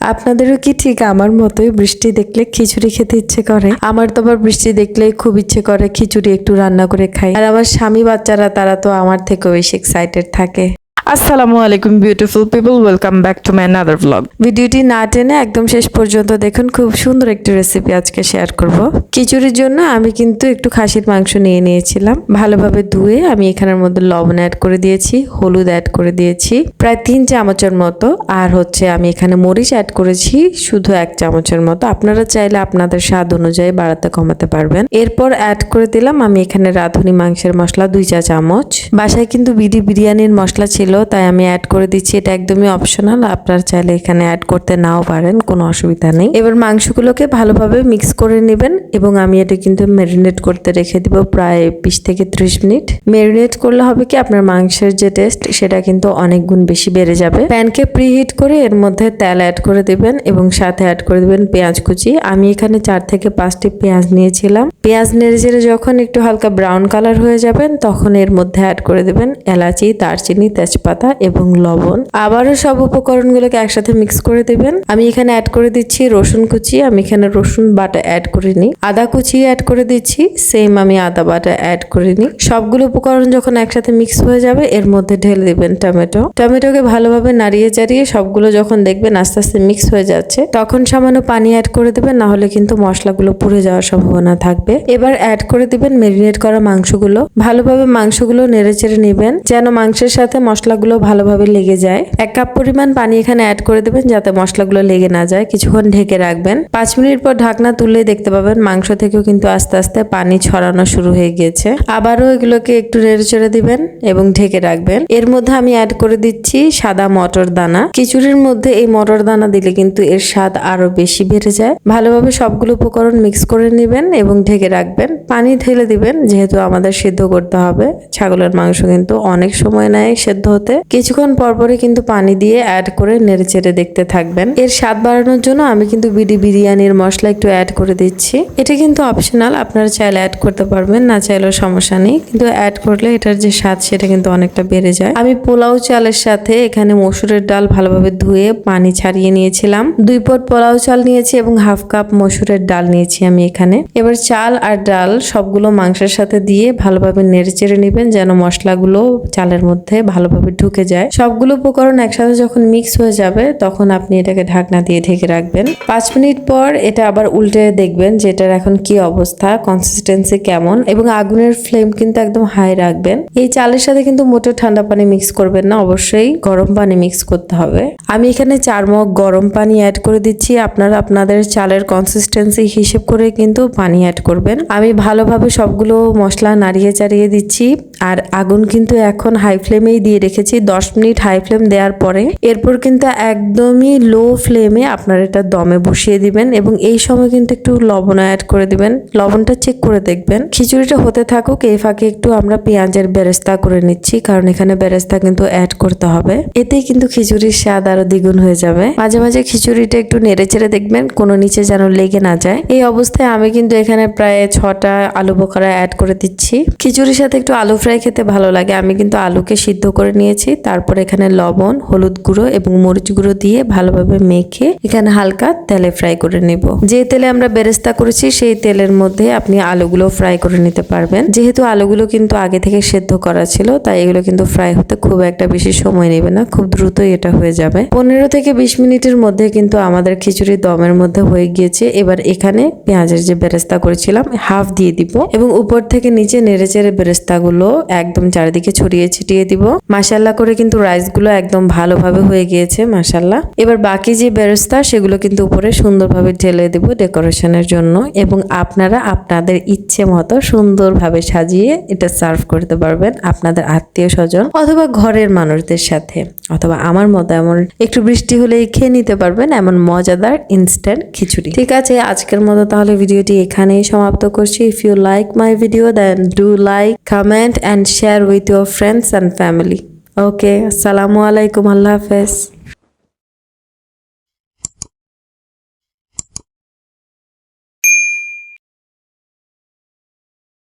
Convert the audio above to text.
আপনাদেরও কি ঠিক? আমার মতোই বৃষ্টি দেখলে খিচুড়ি খেতে ইচ্ছে করে। আমার তো আবার বৃষ্টি দেখলে খুব ইচ্ছে করে খিচুড়ি একটু রান্না করে খাই। আর আমার স্বামী বাচ্চারা, তারা তো আমার থেকেও বেশি এক্সাইটেড থাকে। আসসালামু আলাইকুম beautiful people welcome back to my another blog ভিডিওটি না টেনে একদম শেষ পর্যন্ত দেখুন। খুব সুন্দর একটি রেসিপি আজকে শেয়ার করব। খিচুড়ির জন্য আমি কিন্তু একটু খাসির মাংস নিয়ে নিয়েছিলাম। ভালোভাবে ধুয়ে আমি এখানের মধ্যে লবণ অ্যাড করে দিয়েছি, হলুদ অ্যাড করে দিয়েছি। প্রায় তিন চামচের মতো। আর হচ্ছে আমি এখানে মরিচ অ্যাড করেছি, শুধু এক চামচের মতো। আপনারা চাইলে আপনাদের স্বাদ অনুযায়ী বাড়াতে কমাতে পারবেন। এরপর অ্যাড করে দিলাম আমি এখানে রাঁধুনি মাংসের মশলা দুই চা চামচ বাসায় কিন্তু বিডি বিরিয়ানির মশলা ছিল তাই আমি অ্যাড করে দিচ্ছি। এটা একদমই অপশনাল আপনারা চাইলে এখানে অ্যাড করতে নাও পারেন, কোনো অসুবিধা নেই। এবার মাংসগুলোকে ভালোভাবে মিক্স করে নেবেন এবং আমি এটা কিন্তু ম্যারিনেট করতে রেখে দিব প্রায় বিশ থেকে ত্রিশ মিনিট। ম্যারিনেট করলে হবে কি, আপনার মাংসের যে টেস্ট সেটা কিন্তু অনেক গুণ বেশি বেড়ে যাবে। প্যানকে প্রিহিট করে এর মধ্যে তেল অ্যাড করে দিবেন এবং সাথে অ্যাড করে দিবেন পেঁয়াজ কুচি। আমি এখানে চার থেকে পাঁচটি পেঁয়াজ নিয়েছিলাম। পেঁয়াজ নেড়ে চেড়ে যখন একটু হালকা ব্রাউন কালার হয়ে যাবেন, তখন এর মধ্যে অ্যাড করে দেবেন এলাচি, দারচিনি, তেজপাতা এবং লবণ। আবারও সব উপকরণগুলোকে একসাথে মিক্স করে দিবেন। আমি এখানে অ্যাড করে দিচ্ছি রসুন কুচি। আমি এখানে রসুন বাটা অ্যাড করিনি। আদা কুচি অ্যাড করে দিচ্ছি। সেম আমি আদা বাটা অ্যাড করিনি। সবগুলো উপকরণ যখন একসাথে মিক্স হয়ে যাবে, এর মধ্যে ঢেলে দিবেন টমেটো। টমেটোকে ভালোভাবে নাড়িয়ে চাড়িয়ে সবগুলো যখন দেখবেন আস্তে আস্তে মিক্স হয়ে যাচ্ছে, তখন সামান্য পানি অ্যাড করে দেবেন, না হলে কিন্তু মশলাগুলো পুড়ে যাওয়ার সম্ভাবনা থাকবে। এবার অ্যাড করে দিবেন মেরিনেট করা মাংসগুলো। ভালোভাবে মাংসগুলো নেড়ে চেড়ে নেবেন, যেন মাংসের সাথে মশলাগুলো ভালোভাবে লেগে যায়। এক কাপ পরিমাণ পানি এখানে অ্যাড করে দেবেন যাতে মশলাগুলো লেগে না যায়। কিছুক্ষণ ঢেকে রাখবেন। পাঁচ মিনিট পর ঢাকনা তুলে দেখতে পাবেন মাংস থেকেও কিন্তু আস্তে আস্তে পানি ছড়ানো শুরু হয়ে গিয়েছে। আবারও এগুলোকে একটু নেড়ে চড়ে দিবেন এবং ঢেকে রাখবেন। এর মধ্যে আমি অ্যাড করে দিচ্ছি সাদা মটর দানা। খিচুড়ির মধ্যে এই মটর দানা দিলে কিন্তু এর স্বাদ আরও বেশি বেড়ে যায়। ভালোভাবে সবগুলো উপকরণ মিক্স করে নেবেন এবং ঢেকে রাখবেন। পানি ঢেলে দিবেন, যেহেতু আমাদের সিদ্ধ করতে হবে। ছাগলের মাংস কিন্তু অনেক সময় নেয় সেদ্ধ হতে কিছুক্ষণ পরপরই কিন্তু পানি দিয়ে অ্যাড করে নেড়ে চেড়ে দেখতে থাকবেন। এর স্বাদ বাড়ানোর জন্য আমি কিন্তু বিডি বিরিয়ানির মশলা একটু অ্যাড করে দিচ্ছি। এটা কিন্তু অপশনাল আপনারা চাইলে অ্যাড করতে পারবেন, না চাইলেও সমস্যা নেই। কিন্তু অ্যাড করলে এটার যে স্বাদ, সেটা কিন্তু অনেকটা বেড়ে যায়। আমি পোলাও চালের সাথে এখানে মসুরের ডাল ভালোভাবে ধুয়ে পানি ছাড়িয়ে নিয়েছিলাম। দুই পট পোলাও চাল নিয়েছি এবং হাফ কাপ মসুরের ডাল নিয়েছি আমি এখানে। এবার চাল আর ডাল সবগুলো মাংসের সাথে দিয়ে ভালোভাবে নেড়ে চেড়ে নেবেন, যেন মশলাগুলো চালের মধ্যে ভালোভাবে ঢুকে যায়। সবগুলো উপকরণ একসাথে যখন মিক্স হয়ে যাবে, তখন আপনি এটাকে ঢাকনা দিয়ে ঢেকে রাখবেন। পাঁচ মিনিট পর এটা আবার উল্টে দেখবেন যে এটার এখন কি অবস্থা কনসিস্টেন্সি কেমন, এবং আগুনের ফ্লেম কিন্তু একদম হাই রাখবেন। এই চালের সাথে কিন্তু মোটেও ঠান্ডা পানি মিক্স করবেন না, অবশ্যই গরম পানি মিক্স করতে হবে। আমি এখানে চার মগ গরম পানি অ্যাড করে দিচ্ছি। আপনারা আপনাদের চালের কনসিস্টেন্সি হিসেব করে কিন্তু পানি অ্যাড করবেন। আমি ভালোভাবে সবগুলো মশলা নাড়িয়ে চাড়িয়ে দিচ্ছি। আর আগুন কিন্তু এখন হাই ফ্লেমেই দিয়ে রেখেছি। দশ মিনিট হাই ফ্লেম দেওয়ার পরে এরপর কিন্তু একদমই লো ফ্লেমে আপনারা এটা দমে বসিয়ে দিবেন এবং এই সময় কিন্তু একটু লবণ অ্যাড করে দিবেন। লবণটা চেক করে দেখবেন। খিচুড়িটা হতে থাকুক, এই ফাঁকে একটু আমরা পেঁয়াজের বেরেস্তা করে নিচ্ছি, কারণ এখানে বেরেস্তা কিন্তু অ্যাড করতে হবে। এতেই কিন্তু খিচুড়ির স্বাদ আরও দ্বিগুণ হয়ে যাবে। মাঝে মাঝে খিচুড়িটা একটু নেড়ে চেড়ে দেখবেন, কোনো নিচে যেন লেগে না যায়। এই অবস্থায় আমি কিন্তু এখানে প্রায় ছটা আলু বোখারা অ্যাড করে দিচ্ছি। খিচুড়ির সাথে একটু আলু ফ্রাই খেতে ভালো লাগে। আমি কিন্তু আলুকে সিদ্ধ করে নিয়েছি। তারপর এখানে লবণ, হলুদ গুঁড়ো এবং মরিচ গুঁড়ো দিয়ে ভালোভাবে মেখে এখানে হালকা তেলে ফ্রাই করে নিব। যে তেলে আমরা বেরেস্তা করেছি, সেই তেলের মধ্যে আপনি আলুগুলো ফ্রাই করে নিতে পারবেন। যেহেতু আলুগুলো কিন্তু আগে থেকে সেদ্ধ করা ছিল, তাই এগুলো কিন্তু ফ্রাই হতে খুব একটা বেশি সময় নেবে না। খুব দ্রুতই এটা হয়ে যাবে। পনেরো থেকে বিশ মিনিটের মধ্যে কিন্তু আমাদের খিচুড়ি দমের মধ্যে হয়ে গিয়েছে। এবার এখানে পেঁয়াজের যে বেরেস্তা করেছিলাম, হাফ দিয়ে দিব এবং উপর থেকে নিচে নেড়ে চেড়ে বেরেস্তাগুলো একদম চারিদিকে ছড়িয়ে ছিটিয়ে দিব। মাসাল্লা করে কিন্তু রাইসগুলো একদম ভালোভাবে হয়ে গিয়েছে মাসাল্লাহ এবার বাকি যে বেরেস্তা সেগুলো কিন্তু উপরে সুন্দরভাবে ঢেলে দেব ডেকোরেশনের জন্য এবং আপনারা আপনাদের ইচ্ছে মতো সুন্দরভাবে সাজিয়ে এটা সার্ভ করতে পারবেন আপনাদের আত্মীয় স্বজন অথবা ঘরের মানুষদের সাথে অথবা আমার মতো এমন একটু বৃষ্টি হলেই খেয়ে নিতে পারবেন এমন মজাদার ইনস্ট্যান্ট খিচুড়ি। ঠিক আছে, আজকের মতো তাহলে ভিডিওটি এখানেই সমাপ্ত করছি। If you like my video then do like comment and share with your friends and family okay আসসালামু আলাইকুম আল্লাহ হাফেজ